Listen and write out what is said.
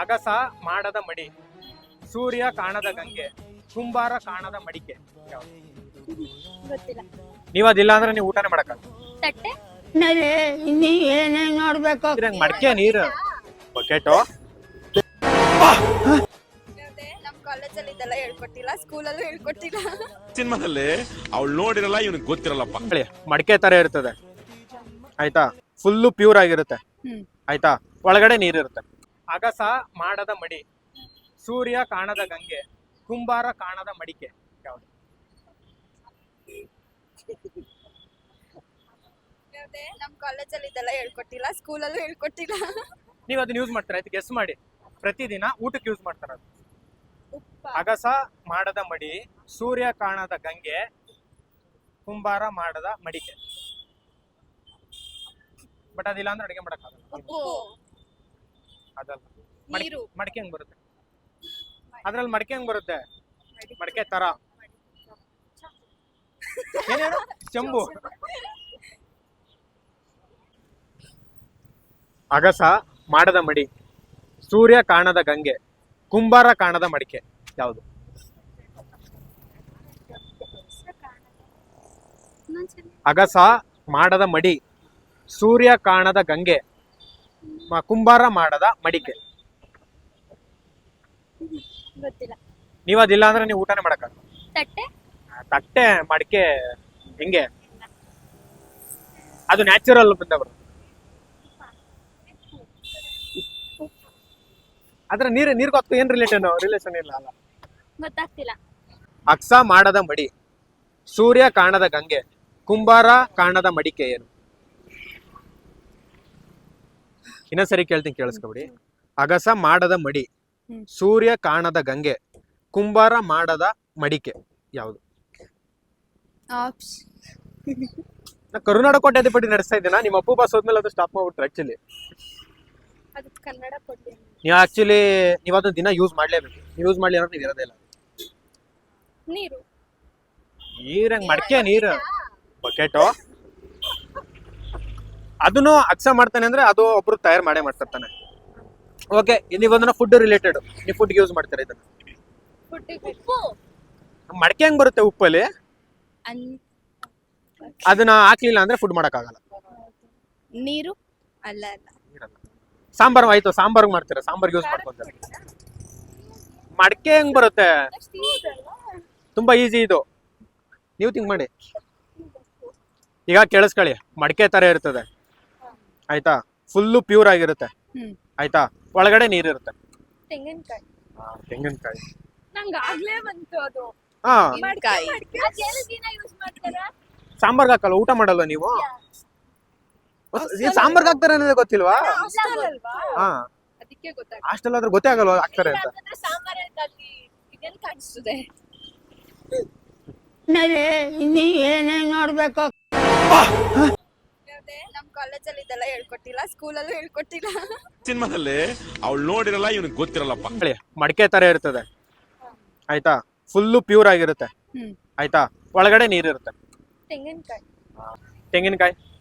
ಅಗಸ ಮಾಡದ ಮಡಿ ಸೂರ್ಯ ಕಾಣದ ಗಂಗೆ ಕುಂಬಾರ ಕಾಣದ ಮಡಿಕೆ. ನೀವು ಗೊತ್ತಿಲ್ಲ. ನೀವ್ ಅದಿಲ್ಲ ಅಂದ್ರೆ ನೀವು ಊಟನೇ ಮಾಡಕ ತಟ್ಟೆ? ನೋಡ್ಬೇಕು? ಮಡಿಕೆ ನೀರು. ಬಕೆಟು ನಮ್ ಕಾಲೇಜಲ್ಲಿ ಇದೆಲ್ಲ ಹೇಳ್ಕೊಟ್ಟಿಲ್ಲ ಸ್ಕೂಲಲ್ಲೂ ಹೇಳ್ಕೊಟ್ಟಿಲ್ಲ. ಸಿನಿಮಾದಲ್ಲಿ ಅವಳು ನೋಡಿರಲ್ಲ ಇವನಿಗೆ ಗೊತ್ತಿರಲ್ಲಪ್ಪ. ಹೇಳಿ ಮಡಿಕೆ ತರ ಇರ್ತದೆ. ಆಯ್ತಾ? ಫುಲ್ಲು ಪ್ಯೂರ್ ಆಗಿರುತ್ತೆ. ಹ್ಮ್. ಆಯ್ತಾ? ಒಳಗಡೆ ನೀರಿರುತ್ತೆ ಅಗಸ ಮಾಡದ ಮಡಿ ಸೂರ್ಯ ಕಾಣದ ಗಂಗೆ ಕುಂಬಾರ ಕಾಣದ ಮಡಿಕೆ. ಯಾವುದು? ನಮ್ ಕಾಲೇಜಲ್ಲಿ ಇದೆಲ್ಲ ಹೇಳ್ಕೊಟ್ಟಿಲ್ಲ ಸ್ಕೂಲಲ್ಲೂ ಹೇಳ್ಕೊಟ್ಟಿಲ್ಲ. ನೀವ್ ಅದನ್ನ ಯೂಸ್ ಮಾಡ್ತೀರಾ? ಆಯ್ತು ಗೆಸ್ ಮಾಡಿ. ಪ್ರತಿದಿನ ಊಟಕ್ಕೆ ಯೂಸ್ ಮಾಡ್ತಾರ ಅಗಸ ಮಾಡದ ಮಡಿ ಸೂರ್ಯ ಕಾಣದ ಗಂಗೆ ಕುಂಬಾರ ಮಾಡದ ಮಡಿಕೆ. ಬಟ್ ಅದಿಲ್ಲ ಅಂದ್ರೆ ಅಡಿಗೆ ಮಾಡಕ್ಕಾಗಲ್ಲ. ಅದಲ್ಲ. ಮಡಿ- ನೀರು. ಮಡಿಕೆ ಹೆಂಗ್ ಬರುತ್ತೆ? ಅದ್ರಲ್ಲಿ ಮಡಿಕೆ ಹೆಂಗ್ ಬರುತ್ತೆ? ಮಡಿಕೆ. ತರ. ಏನೇನು ಚಂಬು ಅಗಸ ಮಾಡದ ಮಡಿ ಸೂರ್ಯ ಕಾಣದ ಗಂಗೆ ಕುಂಬಾರ ಕಾಣದ ಮಡಿಕೆ ಯಾವುದು? ಅಗಸ ಮಾಡದ ಮಡಿ ಸೂರ್ಯ ಕಾಣದ ಗಂಗೆ ಕುಂಬಾರ ಮಾಡದ ಮಡಿಕೆ. ಗೊತ್ತಿಲ್ಲ. ನೀವ್ ಅದಿಲ್ಲ ಅಂದ್ರೆ ನೀವು ಊಟನೇ ಮಾಡಕ ತಟ್ಟೆ? ತಟ್ಟೆ ಮಡಿಕೆ ಹೆಂಗೆ? ಅದು ನ್ಯಾಚುರಲ್ ಬಂದ ಬರುತ್ತೆ. ಅದ್ರ ನೀರ್ ನೀರ್ ಹೊತ್ತು ಏನ್ ರಿಲೇಟನ್ ರಿಲೇಷನ್ ಇಲ್ಲ ಅಲ್ಲ. ಗೊತ್ತಾಗ್ತಿಲ್ಲ. ಅಕ್ಸ ಮಾಡದ ಮಡಿ ಸೂರ್ಯ ಕಾಣದ ಗಂಗೆ ಕುಂಬಾರ ಕಾಣದ ಮಡಿಕೆ ಏನು? ಇನ್ನೊಂದ್ಸರಿ ಕೇಳ್ತೀನಿ ಕೇಳಿಸ್ಕೊಬಿಡಿ. ಅಗಸ ಮಾಡದ ಮಡಿ ಸೂರ್ಯ ಕಾಣದ ಗಂಗೆ ಕುಂಬಾರ ಮಾಡದ ಮಡಿಕೆ ಯಾವುದು? ನಾ ಕರುನಾಡ ಕೋಟ್ಯಾಧಿಪತಿ ನಡೆಸ್ತಾ ಇದ್ದೀನ ನಿಮ್ಮ ಅಪ್ಪು ಬಾಸ್ ಹೋದ್ಮೇಲೆ ಅದು ಸ್ಟಾಪ್ ಮಾಡ್ಬಿಟ್ರೆ ಆಕ್ಚುಲಿ ನೀವು ಆಕ್ಚುಲಿ ನೀವು ಅದನ್ನ ದಿನ ಯೂಸ್ ಮಾಡ್ಲೇಬೇಕು. ಯೂಸ್ ಮಾಡ್ಲಿ ಅಂದ್ರೆ ನೀವು ಇರೋದೇ ಇಲ್ಲ. ನೀರು. ನೀರಂಗ್ ಮಡಕೆ ನೀರು? ಬಕೆಟು ಅದನ್ನು ಅಕ್ಸ ಮಾಡ್ತಾನೆ ಅಂದ್ರೆ ಅದು ಒಬ್ರು ತಯಾರು ಮಾಡೇ ಮಾಡ್ತಿರ್ತಾನೆ. ಓಕೆ ನೀವು ಅದನ್ನ ಫುಡ್ ರಿಲೇಟೆಡ್ ನೀವು ಫುಡ್ ಯೂಸ್ ಮಾಡ್ತೀರಾ ಇದನ್ನ? ಮಡಕೆ ಹೆಂಗ್ ಬರುತ್ತೆ ಉಪ್ಪಲ್ಲಿ? ಅದನ್ನ ಹಾಕ್ಲಿಲ್ಲ ಅಂದ್ರೆ ಫುಡ್ ಮಾಡಕ್ಕಾಗಲ್ಲ. ನೀರು? ಅಲ್ಲ ಸಾಂಬಾರ್ ಆಯ್ತು ಸಾಂಬಾರ್ ಮಾಡ್ತೀರಾ? ಸಾಂಬಾರ್ ಯೂಸ್ ಮಾಡ್ಕೊಂತಾರೆ ಮಡಕೆ ಹೆಂಗ್ ಬರುತ್ತೆ? ತುಂಬಾ ಈಸಿ ಇದು. ನೀವು ತಿಂಗ್ ಮಾಡಿ. ಈಗ ಕೇಳಿಸ್ಕೊಳ್ಳಿ ಮಡಕೆ ತರ ಇರ್ತದೆ. ಆಯ್ತಾ? ಫುಲ್ಲು ಪ್ಯೂರ್ ಆಗಿರುತ್ತೆ. ಹ್ಮ್. ಆಯ್ತಾ? ಒಳಗಡೆ ನೀರಿರುತ್ತೆ. ತೆಂಗಿನಕಾಯಿ. ತೆಂಗಿನಕಾಯಿ. ನಂಗೆ ಆಗ್ಲೇ ಬಂತು ಅದು. ಹಾ. ತೆಂಗಿನಕಾಯಿ ಯೂಸ್ ಮಾಡ್ತಾರಾ? ಸಾಂಬಾರ್ಗೆ ಹಾಕಲ್ಲ ಊಟ ಮಾಡಲ್ವಾ ನೀವು? ಸಾಂಬಾರ್ ಸಾಂಬಾರ್ಗೆ ಹಾಕ್ತಾರೆ ಅನ್ನೋದೇ ಗೊತ್ತಿಲ್ವಾ? ಅಲ್ವಾ? ಹಾ. ಅದಕ್ಕೆ ಗೊತ್ತಾಗ ಅಷ್ಟೆಲ್ಲ ಆದ್ರೆ ಗೊತ್ತೇ ಆಗಲ್ವಾ ಹಾಕ್ತಾರೆ ಅಂತ? ಸಾಂಬಾರ್ ಅಲ್ಲಿ ಇದೆಲ್ಲ ಕಾಣಿಸ್ತದೆ. ಇನ್ನು ಏನೇನ್ ನೋಡ್ಬೇಕು? ನಮ್ ಕಾಲೇಜಲ್ಲಿ ಇದೆಲ್ಲ ಹೇಳ್ಕೊಟ್ಟಿಲ್ಲ ಸ್ಕೂಲಲ್ಲೂ ಹೇಳ್ಕೊಟ್ಟಿಲ್ಲ. ಸಿನಿಮಾದಲ್ಲಿ ಅವಳು ನೋಡಿರಲ್ಲ ಇವನಿಗೆ ಗೊತ್ತಿರಲ್ಲಪ್ಪ. ಹೇಳಿ ಮಡಕೆ ತರ ಇರ್ತದೆ. ಆಯ್ತಾ? ಫುಲ್ಲು ಪ್ಯೂರ್ ಆಗಿರುತ್ತೆ. ಹ್ಮ್. ಆಯ್ತಾ? ಒಳಗಡೆ ನೀರಿರುತ್ತೆ. ತೆಂಗಿನಕಾಯಿ. ತೆಂಗಿನಕಾಯಿ?